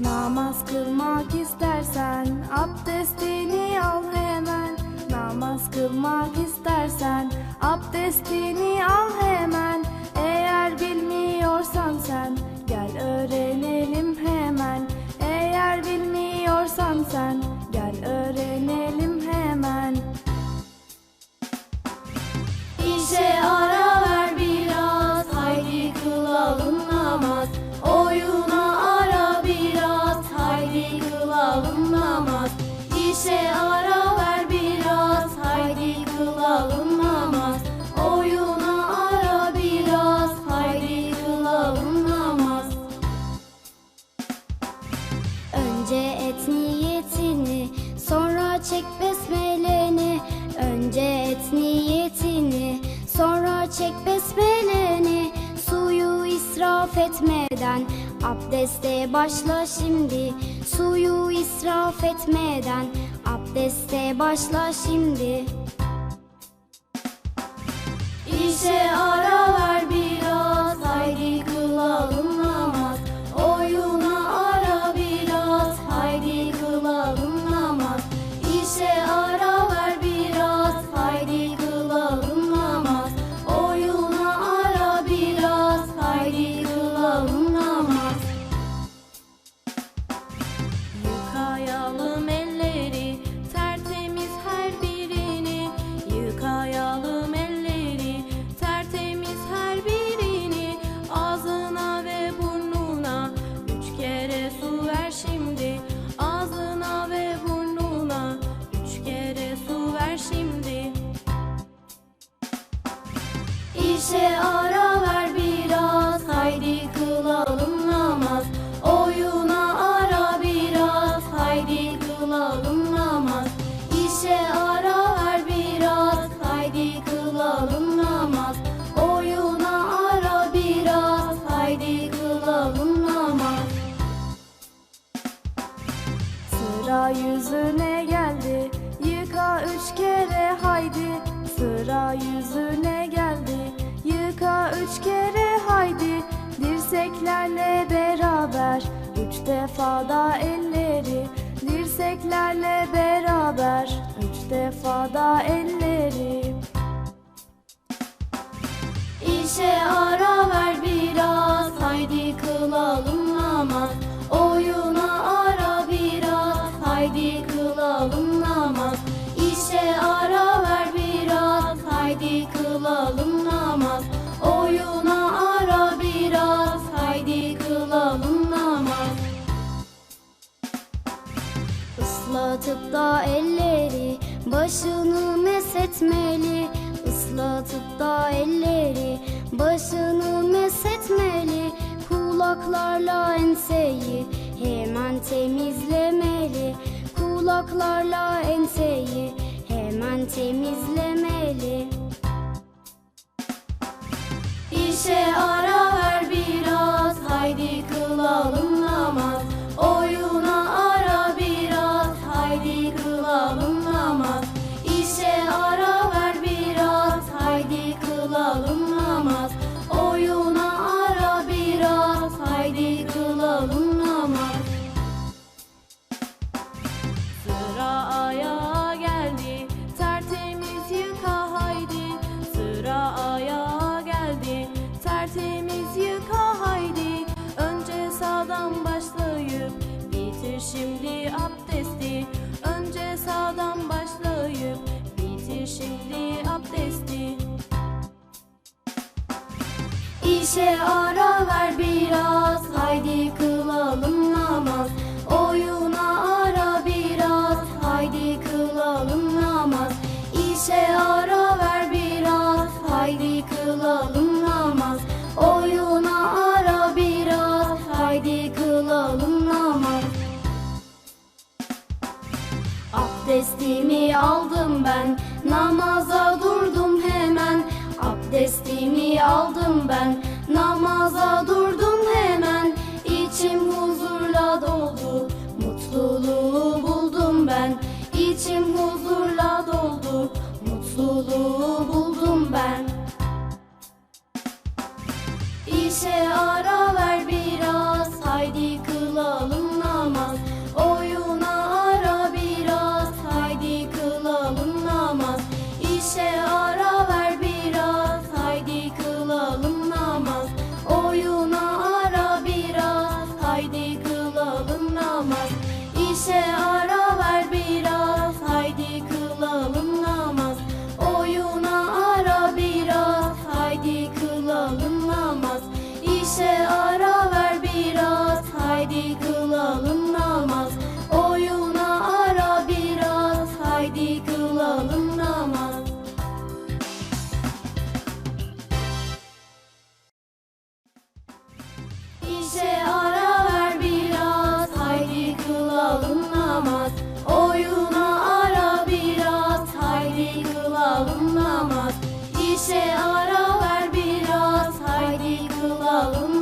Namaz kılmak istersen abdestini al hemen. Namaz kılmak istersen abdestini al İşe ara ver biraz, haydi kılalım namaz. Oyuna ara biraz, haydi kılalım namaz. Önce et sonra çek besmeleni. Önce et sonra çek besmeleni. Suyu israf etmeden abdeste başla şimdi. Suyu israf etmeden abdeste başla şimdi. Sıra yüzüne geldi. Yıka üç kere haydi. Sıra yüzüne geldi. Yıka üç kere haydi. Dirseklerle beraber. Üç defa da elleri. Dirseklerle beraber. Üç defa da elleri haydi kılalım namaz. İşe ara ver biraz, haydi kılalım namaz. Oyuna ara biraz, haydi kılalım namaz. Islatıp da elleri başını mesetmeli Islatıp da elleri başını mesetmeli Kulaklarla enseyi hemen temizlemeli Kulaklarla enseyi hemen temizlemeli. İşe İşe ara ver biraz, haydi kılalım namaz. Oyuna ara biraz, haydi kılalım namaz. İşe ara ver biraz, haydi kılalım namaz. Oyuna ara biraz, haydi kılalım namaz. Abdestimi aldım ben, namaza durdum hemen. Abdestimi aldım ben, namaza durdum kıl alınamaz İşe ara ver biraz haydi kıl alınamaz